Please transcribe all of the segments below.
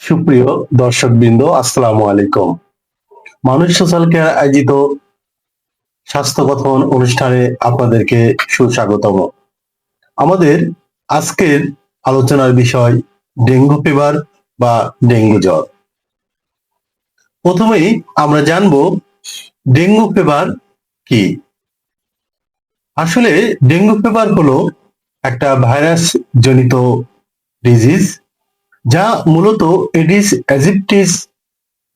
সুপ্রিয় দর্শক বৃন্দ আসসালামু আলাইকুম। মানুষ সোশ্যাল কেয়ার আয়োজিত স্বাস্থ্য কথন অনুষ্ঠানে আপনাদেরকে সুস্বাগতম। আমাদের আজকের আলোচনার বিষয় ডেঙ্গু ফিভার বা ডেঙ্গু জ্বর। প্রথমেই আমরা জানব ডেঙ্গু ফিভার কি? আসলে ডেঙ্গু ফিভার হলো একটা ভাইরাস জনিত ডিজিজ যা মূলত এডিস অ্যাজিপটিস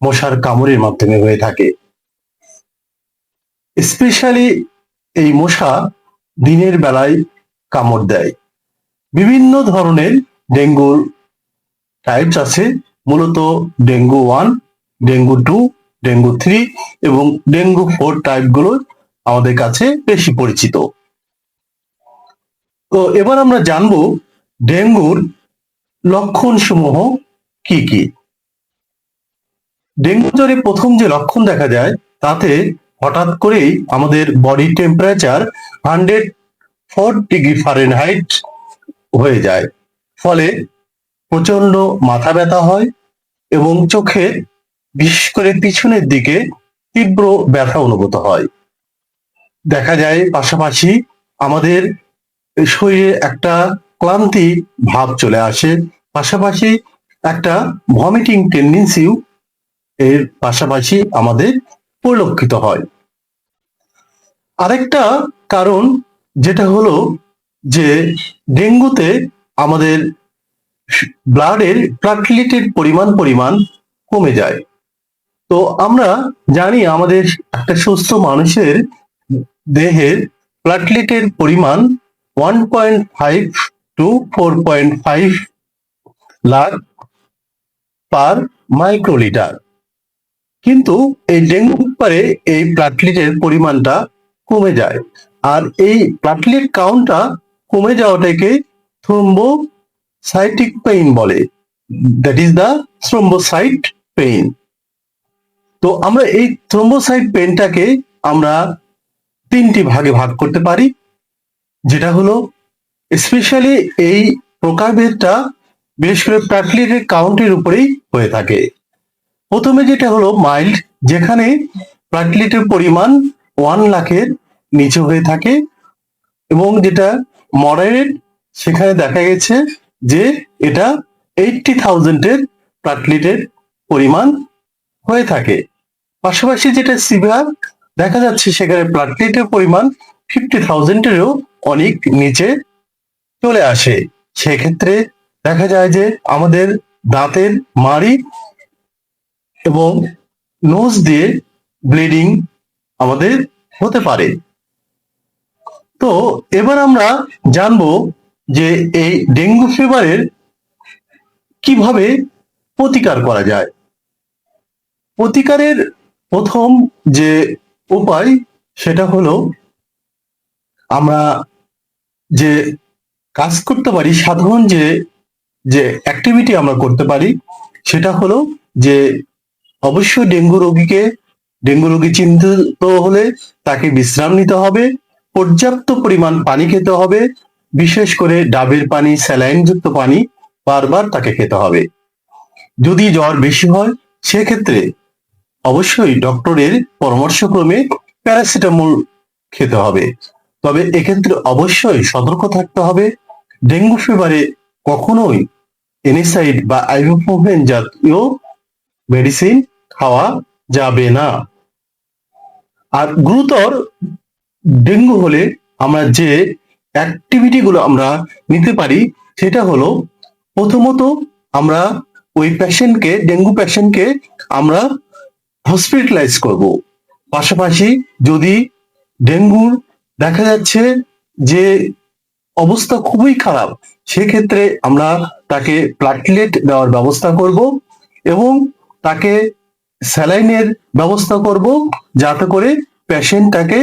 মশার কামড়ের মাধ্যমে হয়ে থাকে। স্পেশালি এই মশা দিনের বেলায় কামড় দেয়। বিভিন্ন ধরনের ডেঙ্গুর টাইপস আছে, মূলত dengue one, dengue two, dengue three এবং ডেঙ্গু ফোর টাইপগুলো আমাদের কাছে বেশি পরিচিত। তো এবার আমরা জানব ডেঙ্গুর লক্ষণ সমূহ কি কি? ডেঙ্গু জ্বরে প্রথম যে লক্ষণ দেখা যায়, তাতে হঠাৎ করেই আমাদের body temperature hundred four degree Fahrenheit হয়ে যায়। ফলে প্রচণ্ড মাথা ব্যথা হয় এবং চোখে বিশেষ করে পিছনের দিকে তীব্র ব্যথা অনুভূত হয়। দেখা যায় পাশাপাশি আমাদের শরীরে একটা ক্লান্তি ভাব চলে আসে পাশাপাশি একটা ভমিটিং টেন্ডেন্সিও এর পাশাপাশি আমাদের পরিলক্ষিত হয়। আরেকটা কারণ যেটা হলো যে ডেঙ্গুতে আমাদের ব্লাডের প্লাটলেটের পরিমাণ পরিমাণ কমে যায়। তো আমরা জানি আমাদের একটা সুস্থ মানুষের দেহের প্লাটলেটের পরিমাণ one point five two four point five lakh per microlitre. কিন্তু এই ডেঙ্গু পারে এই প্লাটলেটের পরিমাণটা কমে যায়। আর এই প্লাটলেট কাউন্টটা কমে যাওয়াটাকে থ্রোম্বোসাইটিক পেইন বলে। That is the thrombocyte pain. তো আমরা এই থ্রোম্বোসাইট পেইনটাকে আমরা তিনটি ভাগে ভাগ করতে পারি। যেটা হলো, স্পেশালি এই প্রকারভেদটা বিশেষ করে প্যাটলেটের কাউন্টের উপরেই হয়ে থাকে। প্রথমে যেটা হলো মাইল্ড, যেখানে প্লাটলেটের পরিমাণ ওয়ান লাখের নিচে হয়ে থাকে এবং যেটা মডারেট, সেখানে দেখা গেছে যে এটা এইটটি থাউজেন্ডের প্লাটলেটের পরিমাণ হয়ে থাকে। পাশাপাশি যেটা সিভিয়ার দেখা যাচ্ছে সেখানে প্লাটলেটের পরিমাণ ফিফটি থাউজেন্ডেরও অনেক নিচে চলে আসে। সেক্ষেত্রে দেখা যায় যে আমাদের দাঁতের মাড়ি এবং নোজ দিয়ে ব্লিডিং আমাদের হতে পারে। তো এবার আমরা জানব যে এই ডেঙ্গু ফিভারের কীভাবে প্রতিকার করা যায়। প্রতিকারের প্রথম যে উপায় সেটা হলো আমরা যে কাজ করতে পারি, সাধারণ যে যে অ্যাক্টিভিটি আমরা করতে পারি, সেটা হলো যে অবশ্যই ডেঙ্গু রোগীকে, ডেঙ্গু রোগী চিন্তিত হলে তাকে বিশ্রাম নিতে হবে, পর্যাপ্ত পরিমাণ পানি খেতে হবে, বিশেষ করে ডাবের পানি স্যালাইন যুক্ত পানি বারবার তাকে খেতে হবে। যদি জ্বর বেশি হয়, সেক্ষেত্রে অবশ্যই ডক্টরের পরামর্শক্রমে প্যারাসিটামল খেতে হবে। তবে এক্ষেত্রে অবশ্যই সতর্ক থাকতে হবে। ডেঙ্গু ফিভারে কখনোই এনিসাইড বা আইবুপ্রোফেন জাতীয় মেডিসিন খাওয়া যাবে না আর গুরুতর ডেঙ্গু হলে আমরা যে অ্যাক্টিভিটি গুলো আমরা নিতে পারি, সেটা হলো প্রথমত আমরা ওই পেশেন্টকে ডেঙ্গু পেশেন্টকে আমরা হসপিটালাইজ করব। পাশাপাশি যদি ডেঙ্গুর দেখা যাচ্ছে যে অবস্থা খুবই খারাপ সেক্ষেত্রে আমরা তাকে প্লাটলেট দেওয়ার ব্যবস্থা করব এবং তাকে স্যালাইনের ব্যবস্থা করব যাতে করে পেশেন্টটাকে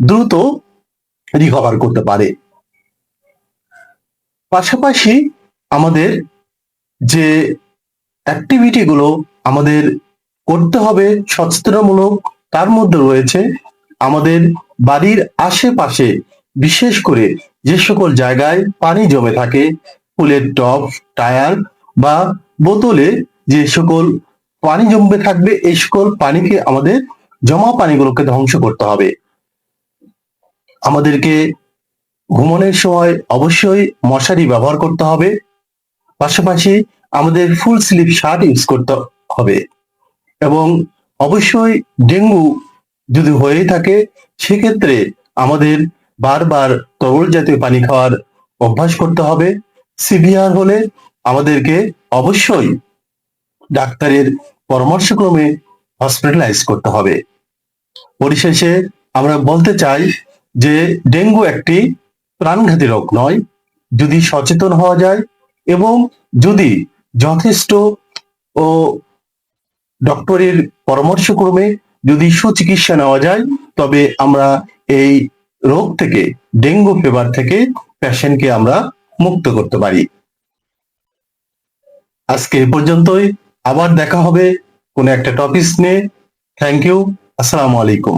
দ্রুত রিকভার করতে পারে। পাশাপাশি আমাদের যে অ্যাক্টিভিটি গুলো আমাদের করতে হবে সচেতনামূলক, তার মধ্যে রয়েছে আমাদের বাড়ির আশেপাশে বিশেষ করে যে সকল জায়গায় পানি জমে থাকে, ফুলের টব, টায়ার বা বোতলে যে সকল পানি জমবে থাকবে, এই সকল পানিকে আমাদের জমা পানিগুলোকে ধ্বংস করতে হবে। আমাদেরকে ঘুমানোর সময় অবশ্যই মশারি ব্যবহার করতে হবে। পাশাপাশি আমাদের ফুল স্লিপ শার্ট ইউজ করতে হবে এবং অবশ্যই ডেঙ্গু যদি হয়ে থাকে, সেক্ষেত্রে আমাদের বারবার তরল জাতীয় পানি খাওয়ার অভ্যাস করতে হবে। সিভিয়ার হলে আমাদেরকে অবশ্যই ডাক্তারের পরামর্শক্রমে হসপিটালাইজ করতে হবে। পরিশেষে আমরা বলতে চাই যে ডেঙ্গু একটি প্রাণঘাতী রোগ নয়, যদি সচেতন হওয়া যায় এবং যদি যথেষ্ট ও ডক্টরের পরামর্শক্রমে যদি সুচিকিৎসা নেওয়া যায়, তবে আমরা এই রোগ থেকে, ডেঙ্গু ফিভার থেকে পেশেন্টকে আমরা মুক্ত করতে পারি। আজকে এ পর্যন্তই। আবার দেখা হবে কোন একটা টপিক নিয়ে। থ্যাংক ইউ আসসালামু আলাইকুম